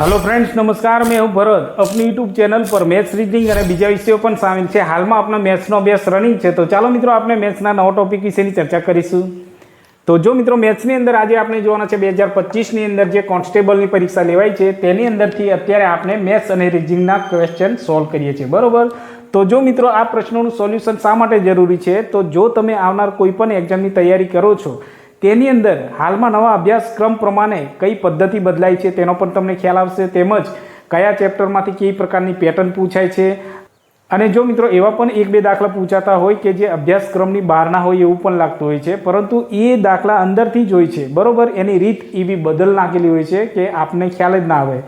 Hello friends નમસ્કાર. મેં હું ભરત. આપની યુટ્યુબ ચેનલ પર મેથ્સ રીડિંગ અને બીજા વિષયો પણ સામેલ છે. હાલમાં આપણા મેથ્સનો અભ્યાસ રનિંગ છે. તો ચાલો મિત્રો, આપણે મેથ્સના નવો ટોપિક વિશેની ચર્ચા કરીશું. તો જો મિત્રો, મેથ્સની અંદર આજે આપણે જોવાના છે બે હજાર પચીસની અંદર જે કોન્સ્ટેબલની પરીક્ષા લેવાય છે, તેની અંદરથી અત્યારે આપણે મેથ્સ અને રીડિંગના ક્વેશ્ચન સોલ્વ કરીએ છીએ. બરાબર? તો જો મિત્રો, આ પ્રશ્નોનું સોલ્યુશન શા માટે જરૂરી છે? તો જો તમે આવનાર કોઈપણ એક્ઝામની તૈયારી કરો છો તેની અંદર હાલમાં નવા અભ્યાસક્રમ પ્રમાણે કઈ પદ્ધતિ બદલાઈ છે તેનો પણ તમને ખ્યાલ આવશે. તેમજ કયા ચેપ્ટરમાંથી કઈ પ્રકારની પેટર્ન પૂછાય છે. અને જો મિત્રો એવા પણ એક બે દાખલા પૂછાતા હોય કે જે અભ્યાસક્રમની બહારના હોય એવું પણ લાગતું હોય છે. પરંતુ એ દાખલા અંદરથી જ હોય છે. બરાબર? એની રીત એવી બદલ નાખેલી હોય છે કે આપને ખ્યાલ જ ના આવે.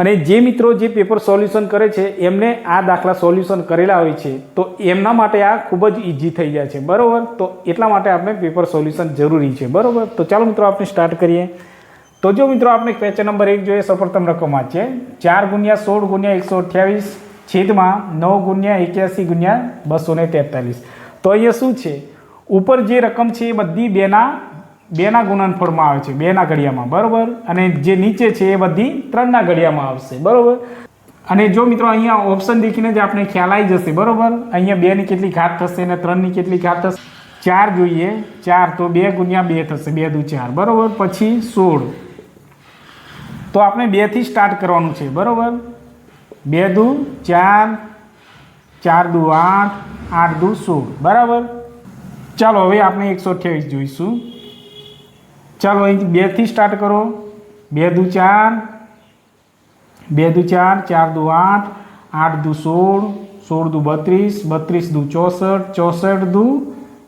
અને જે મિત્રો જે પેપર સોલ્યુશન કરે છે, એમને આ દાખલા સોલ્યુશન કરેલા હોય છે, તો એમના માટે આ ખૂબ જ ઇઝી થઈ જાય છે. બરાબર? તો એટલા માટે આપણે પેપર સોલ્યુશન જરૂરી છે. બરાબર? તો ચાલો મિત્રો, આપણે સ્ટાર્ટ કરીએ. તો જો મિત્રો, આપણે ક્વેશ્ચન નંબર એક જોઈએ, સફળતમ રકમમાં છે. ચાર ગુણ્યા સોળ ગુણ્યા એકસો અઠ્યાવીસ, છેદમાં નવ ગુણ્યા એક્યાસી ગુણ્યા બસો ને તેતાલીસ. તો અહીંયા શું છે? ઉપર જે રકમ છે એ બધી બેના બેના ગુણનફળમાં આવે છે, બેના ઘડિયામાં, બરાબર? અને જે નીચે છે એ બધી ત્રણના ઘડિયામાં આવશે, બરાબર? અને જો મિત્રો અહીંયા ઓપ્શન દેખીને જ આપણે ખ્યાલ આવી જશે, બરાબર? અહીંયા બેની કેટલી ઘાત થશે અને ત્રણની કેટલી ઘાત થશે? ચાર જોઈએ, ચાર તો બે ગુણ્યા બે થશે, બે દુ ચાર, બરાબર? પછી સોળ. તો આપણે બેથી સ્ટાર્ટ કરવાનું છે, બરાબર? બે દુ ચાર ચાર દુ આઠ આઠ દુ સોળ, બરાબર? ચાલો, હવે આપણે એકસો અઠ્યાવીસ જોઈશું. ચાલો અહીં બેથી સ્ટાર્ટ કરો. બે દુ ચાર, બે દુ ચાર ચાર દુ આઠ આઠ દુ સોળ સોળ દુ બત્રીસ બત્રીસ દુ ચોસઠ ચોસઠ દુ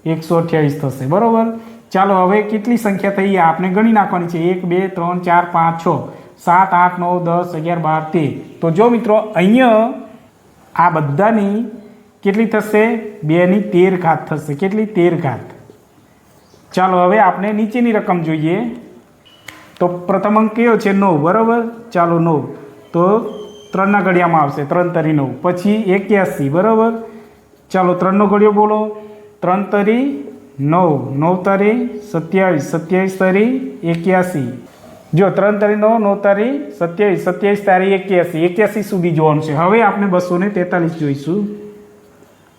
એકસો અઠ્યાવીસ થશે. બરાબર? ચાલો હવે કેટલી સંખ્યા થઈ આપણે ગણી નાખવાની છે. એક, બે, ત્રણ, ચાર, પાંચ, છ, સાત, આઠ, નવ, દસ, અગિયાર, બાર, તેર. તો જો મિત્રો, અહીંયા આ બધાની કેટલી થશે? બેની તેર ઘાત થશે. કેટલી? તેર ઘાત ચાલો હવે આપણે નીચેની રકમ જોઈએ. તો પ્રથમ અંક કયો છે? નવ, બરાબર? ચાલો નવ. તો ત્રણના ઘડિયામાં આવશે. ત્રણ તરી નવ. પછી એક્યાસી, બરાબર? ચાલો ત્રણનો ઘડિયો બોલો. ત્રણ તરી નવ. નવ તારી સત્યાવીસ. સત્યાવીસ તારી એક્યાસી. જો ત્રણ તારી નવ નવ તારી સત્યાવીસ. સત્યાવીસ તારી એક્યાસી. એક્યાસી સુધી જોવાનું છે. હવે આપણે બસો ને તેતાલીસ જોઈશું.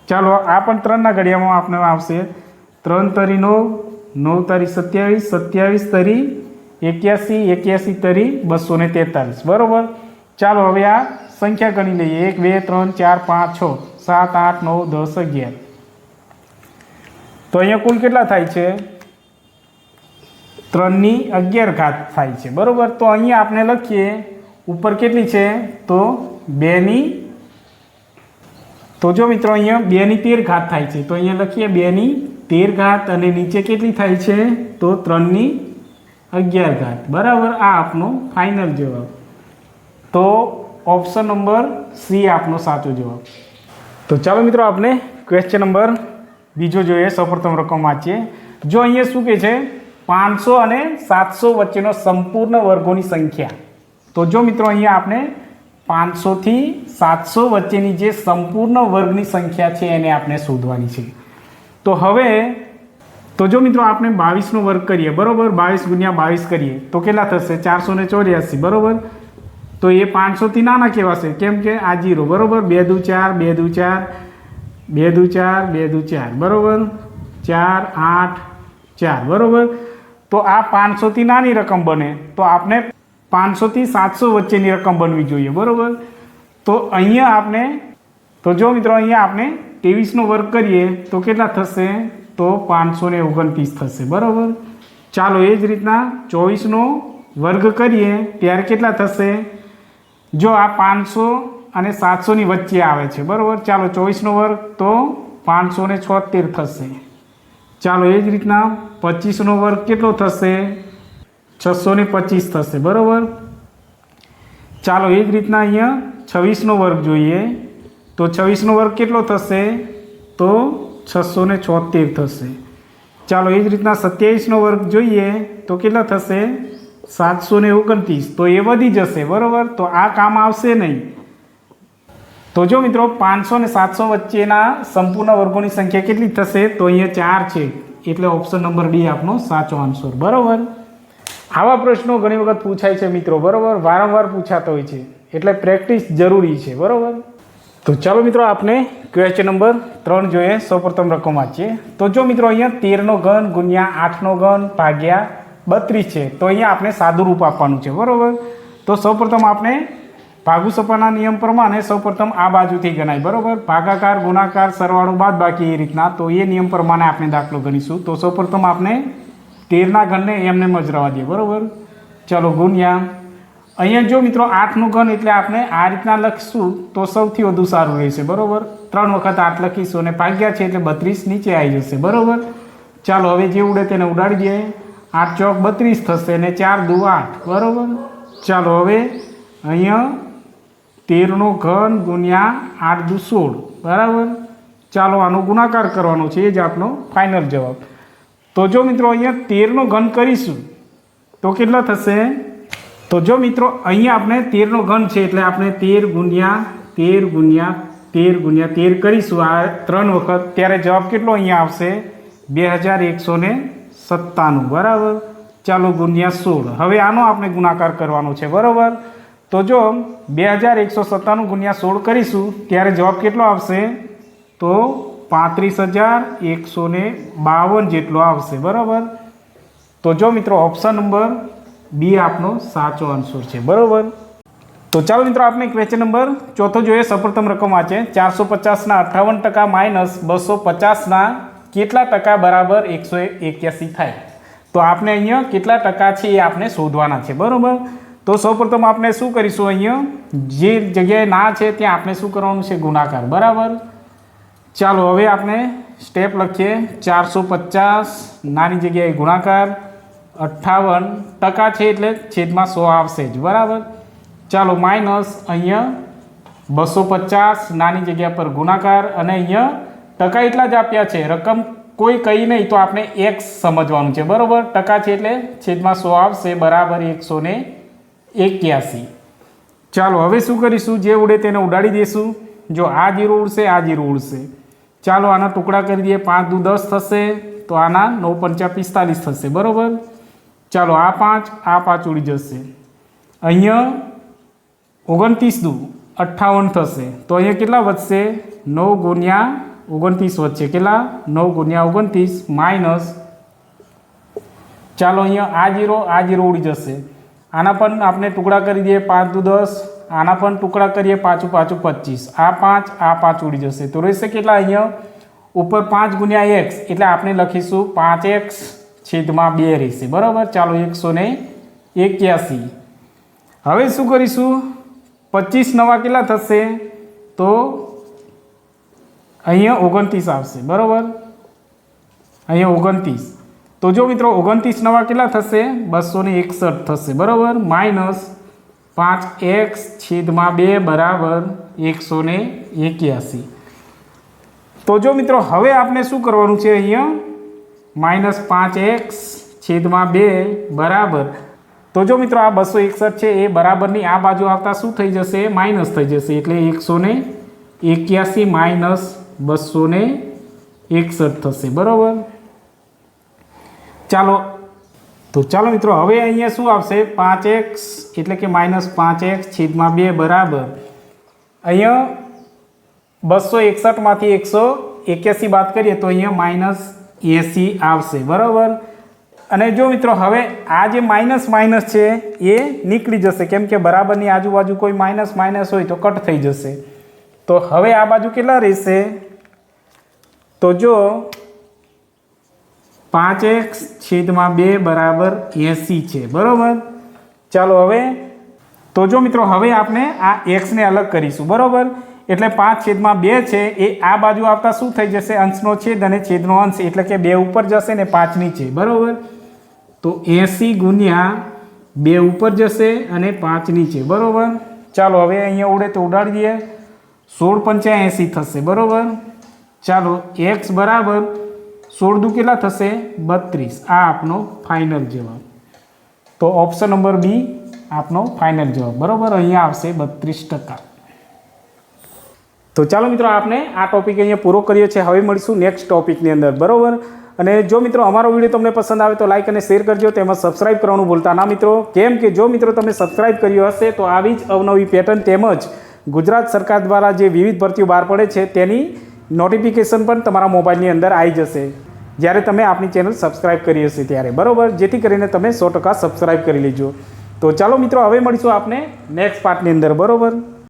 ચાલો આ પણ ત્રણના ઘડિયામાં આપણે આવશે. ત્રણ તરી નવ નવ તારી સત્યાવીસ સત્યાવીસ તરી એક્યાસી એક્યાસી તરી બસો ને તેતાલીસ. બરાબર? ચાલો હવે આ સંખ્યા ગણી લઈએ. એક, બે, ત્રણ, ચાર, પાંચ, છ, સાત, આઠ, નવ, દસ, અગિયાર. તો અહીંયા કુલ કેટલા થાય છે? ત્રણની અગિયાર ઘાત થાય છે. બરાબર? તો અહીંયા આપણે લખીએ. ઉપર કેટલી છે? તો બેની તો જો મિત્રો અહીંયા બેની તેર ઘાત થાય છે. તો અહીંયા લખીએ બેની તેર ઘાત અને નીચે કેટલી થાય છે? તો ત્રણની અગિયાર ઘાત. બરાબર આ આપનો ફાઇનલ જવાબ. તો ઓપ્શન નંબર સી આપનો સાચો જવાબ. તો ચાલો મિત્રો આપણે ક્વેશ્ચન નંબર બીજો જોઈએ. સૌપ્રથમ રકમ વાંચીએ. જો અહીંયા શું કહે છે? પાંચસો અને સાતસો વચ્ચેનો સંપૂર્ણ વર્ગોની સંખ્યા. તો જો મિત્રો, અહીંયા આપણે પાંચસોથી સાતસો વચ્ચેની જે સંપૂર્ણ વર્ગની સંખ્યા છે, એને આપણે શોધવાની છે. તો હવે, તો જો મિત્રો આપણે બાવીસનો વર્ગ કરીએ, બરાબર? બાવીસ ગુણ્યા બાવીસ કરીએ, તો કેટલા થશે? ચારસો ને ચોર્યાસી, બરાબર? તો એ પાંચસોથી નાના કહેવાશે. કેમ કે આ જીરો, બરાબર? બે દુ ચાર, બે દુ ચાર, બે દુ ચાર, બે દુ ચાર, બરાબર? ચાર, આઠ, ચાર, બરાબર? તો આ પાંચસોથી નાની રકમ બને. તો આપણે પાંચસોથી સાતસો વચ્ચેની રકમ બનવી જોઈએ, બરાબર? તો અહીંયા આપણે, તો જો મિત્રો અહીંયા આપણે ત્રેવીસનો વર્ગ કરીએ તો કેટલા થશે? તો પાંચસો ને ઓગણત્રીસ થશે. બરાબર? ચાલો એ જ રીતના ચોવીસનો વર્ગ કરીએ, ત્યારે કેટલા થશે? જો આ પાંચસો અને સાતસોની વચ્ચે આવે છે. બરાબર? ચાલો ચોવીસનો વર્ગ તો પાંચસો ને છોતેર થશે. ચાલો એ જ રીતના પચીસનો વર્ગ કેટલો થશે? છસો ને પચીસ થશે. બરાબર? ચાલો એ જ રીતના અહીંયા છવ્વીસનો વર્ગ જોઈએ. તો છવ્વીસનો વર્ગ કેટલો થશે? તો છસો ને છોતેર થશે. ચાલો, એ જ રીતના સત્યાવીસનો વર્ગ જોઈએ, તો કેટલા થશે? સાતસો ને ઓગણત્રીસ. તો એ વધી જશે, બરાબર? તો આ કામ આવશે નહીં. તો જો મિત્રો, પાંચસો ને સાતસો વચ્ચેના સંપૂર્ણ વર્ગોની સંખ્યા કેટલી થશે? તો અહીંયા ચાર છે. એટલે ઓપ્શન નંબર ડી આપનો સાચો આન્સર બરાબર? આવા પ્રશ્નો ઘણી વખત પૂછાય છે મિત્રો, બરાબર? વારંવાર પૂછાતો હોય છે. એટલે પ્રેક્ટિસ જરૂરી છે. બરાબર? તો ચાલો મિત્રો આપણે ક્વેશ્ચન નંબર ત્રણ જોઈએ. સૌપ્રથમ રકમ વાંચીએ તો જો મિત્રો અહીંયા તેરનો ઘન ગુણ્યા આઠનો ઘન ભાગ્યા બત્રીસ છે, તો અહીંયા આપણે સાદું રૂપ આપવાનું છે, બરાબર? તો સૌપ્રથમ આપણે ભાગુ સપાના નિયમ પ્રમાણે સૌપ્રથમ આ બાજુથી ગણાય, બરાબર? ભાગાકાર, ગુણાકાર, સરવાળો બાદ બાકી એ રીતના, તો એ નિયમ પ્રમાણે આપણે દાખલો ગણીશું. તો સૌપ્રથમ આપણે તેરના ઘનને એમને મજરાવા રવા દઈએ બરાબર? ચલો ગુણ્યા અહીંયા જો મિત્રો આઠનું ઘન એટલે આપણે આ રીતના લખીશું તો સૌથી વધુ સારું રહેશે, બરાબર? ત્રણ વખત આઠ લખીશું અને ભાગ્યા છે એટલે બત્રીસ નીચે આવી જશે, બરાબર? ચાલો, હવે જે ઉડે તેને ઉડાડી દઈએ. આઠ ચોક બત્રીસ થશે અને ચાર દુ આઠ, બરાબર? ચાલો, હવે અહીંયા તેરનો ઘન ગુણ્યા આઠ દુ સોળ, બરાબર? ચાલો, આનો ગુણાકાર કરવાનો છે, એ જ આપણો ફાઇનલ જવાબ. તો જો મિત્રો અહીંયા તેરનો ઘન કરીશું, તો કેટલા થશે? તો જો મિત્રો, અહીંયા આપણે તેરનો ઘન છે એટલે આપણે તેર ગુણ્યા તેર ગુણ્યા તેર ગુણ્યા તેર કરીશું. આ ત્રણ વખત. ત્યારે જવાબ કેટલો અહીંયા આવશે? બે હજાર એકસો ને સત્તાણું. બરાબર? ચાલો ગુણ્યા સોળ. હવે આનો આપણે ગુણાકાર કરવાનો છે. બરાબર? તો જો બે હજાર એકસો સત્તાણું ગુણ્યા સોળ કરીશું, ત્યારે જવાબ કેટલો આવશે? તો પાંત્રીસ હજાર એકસો બાવન જેટલો આવશે. બરાબર? તો જો મિત્રો ઓપ્શન નંબર બી આપનો સાચો આન્સર છે. બરાબર? તો ચાલો મિત્રો આપણે ક્વેશ્ચન નંબર ચોથો જોઈએ સૌપ્રથમ રકમ વાંચે. ચારસો પચાસના અઠ્ઠાવન ટકા માઇનસ બસો પચાસના કેટલા ટકા બરાબર એકસો એક્યાસી થાય? તો આપણે અહીંયા કેટલા ટકા છે એ આપણે શોધવાના છે. બરાબર? તો સૌપ્રથમ આપણે શું કરીશું અહીંયા? જે જગ્યાએ ના છે ત્યાં આપણે શું કરવાનું છે? ગુણાકાર. બરાબર? ચાલો, હવે આપણે સ્ટેપ લખીએ. ચારસો પચાસ નાની જગ્યાએ ગુણાકાર. અઠ્ઠાવન ટકા છે એટલે છેદમાં સો આવશે જ. બરાબર? ચાલો માઇનસ અહીંયા બસો પચાસ નાની જગ્યા પર ગુણાકાર અને અહીંયા ટકા એટલા જ આપ્યા છે. રકમ કોઈ કહી નહીં તો આપણે એક્સ સમજવાનું છે. બરાબર? ટકા છે એટલે છેદમાં સો આવશે બરાબર એકસો ને એક્યાસી. ચાલો હવે શું કરીશું? જે ઉડે તેને ઉડાડી દઈશું જો આ જીરો ઉડશે, આ જીરો ઉડશે. ચાલો આના ટુકડા કરી દઈએ. પાંચ દુ દસ થશે તો આના નવ પંચા પિસ્તાલીસ થશે. બરાબર? ચાલો આ પાંચ આ પાંચ ઉડી જશે. અહીંયા ઓગણત્રીસ દુ, અઠ્ઠાવન થશે. તો અહીંયા કેટલા વધશે? નવ ગુણ્યા ઓગણત્રીસ વધશે. કેટલા? નવ ગુણ્યા ઓગણત્રીસ માઇનસ ચાલો અહીંયા આ જીરો આ જીરો ઉડી જશે. આના પણ આપણે ટુકડા કરી દઈએ પાંચ દુ દસ. આના પણ ટુકડા કરીએ પાછું પાછું પચીસ. આ પાંચ આ પાંચ ઉડી જશે. તો રહેશે કેટલા અહીંયા? ઉપર પાંચ ગુણ્યા એક્સ. એટલે આપણે લખીશું પાંચ એક્સ છેદમાં બે રહેશે. બરાબર? ચાલો એકસો ને એક્યાસી. હવે શું કરીશું? પચીસ નવા કેટલા થશે? તો અહીંયા ઓગણત્રીસ આવશે. બરાબર? અહીંયા ઓગણત્રીસ. તો જો મિત્રો, ઓગણત્રીસ નવા કેટલા થશે? બસો ને એકસઠ થશે. બરાબર? માઇનસ પાંચ એક્સ છેદમાં બે બરાબર એકસો ને એક્યાસી. તો જો મિત્રો, હવે આપણે શું કરવાનું છે અહીંયા? માઇનસ પાંચ એક્સ છેદમાં બે બરાબર. તો જો મિત્રો આ બસો એકસઠ છે, એ બરાબરની આ બાજુ આવતા શું થઈ જશે? માઇનસ થઈ જશે, એટલે એકસો ને એક્યાસી માઇનસ બસો ને એકસઠ થશે, બરાબર? ચાલો, તો ચાલો મિત્રો, હવે અહીંયા શું આવશે? પાંચ એક્સ એટલે કે માઇનસ પાંચ એક્સ છેદમાં બે બરાબર. અહીંયા બસો એકસઠમાંથી એકસો એક્યાસી બાદ કરીએ તો અહીંયા માઇનસ એંસી આવશે, બરાબર? અને જો મિત્રો, હવે આ જે માઇનસ માઇનસ છે, એ નીકળી જશે. કેમ કે બરાબરની આજુબાજુ કોઈ માઇનસ માઇનસ હોય તો કટ થઈ જશે. તો હવે આ બાજુ કેટલા રહેશે? તો જો પાંચ એક્સ છેદમાં બે બરાબર એસી છે, બરાબર? ચાલો હવે, તો જો મિત્રો, હવે આપણે આ એક્સને અલગ કરીશું, બરાબર? એટલે પાંચ છેદમાં બે છે, એ આ બાજુ આવતા શું થઈ જશે? અંશનો છેદ અને છેદનો અંશ, એટલે કે બે ઉપર જશે ને પાંચ નીચે બરાબર? તો એંસી ગુણ્યા બે ઉપર જશે અને પાંચ નીચે બરાબર? ચાલો, હવે અહીંયા ઉડે તો ઉડાડી દઈએ સોળ પંચા એંસી થશે. બરાબર? ચાલો એક્સ બરાબર સોળ દુ કેટલા થશે? બત્રીસ. આ આપનો ફાઇનલ જવાબ. તો ઓપ્શન નંબર બી આપનો ફાઇનલ જવાબ. બરાબર? અહીંયા આવશે બત્રીસ ટકા. તો ચાલો મિત્રો આપણે આ ટોપિક અહીંયા પૂરો કરીએ છીએ. હવે મળીશું નેક્સ્ટ ટોપિકની અંદર. બરાબર? અને જો મિત્રો, અમારો વીડિયો તમને પસંદ આવે તો લાઇક અને શેર કરજો. તેમજ સબસ્ક્રાઇબ કરવાનું ભૂલતા ના મિત્રો. કેમ કે જો મિત્રો તમે સબસ્ક્રાઇબ કર્યું હશે, તો આવી જ અવનવી પેટર્ન તેમજ ગુજરાત સરકાર દ્વારા જે વિવિધ ભરતીઓ બહાર પડે છે, તેની નોટિફિકેશન પણ તમારા મોબાઈલની અંદર આવી જશે. જ્યારે તમે આપણી ચેનલ સબસ્ક્રાઇબ કરી હશે ત્યારે. બરોબર? જેથી કરીને તમે સો ટકા સબસ્ક્રાઇબ કરી લેજો. તો ચાલો મિત્રો, હવે મળીશું આપને નેક્સ્ટ પાર્ટની અંદર. બરોબર?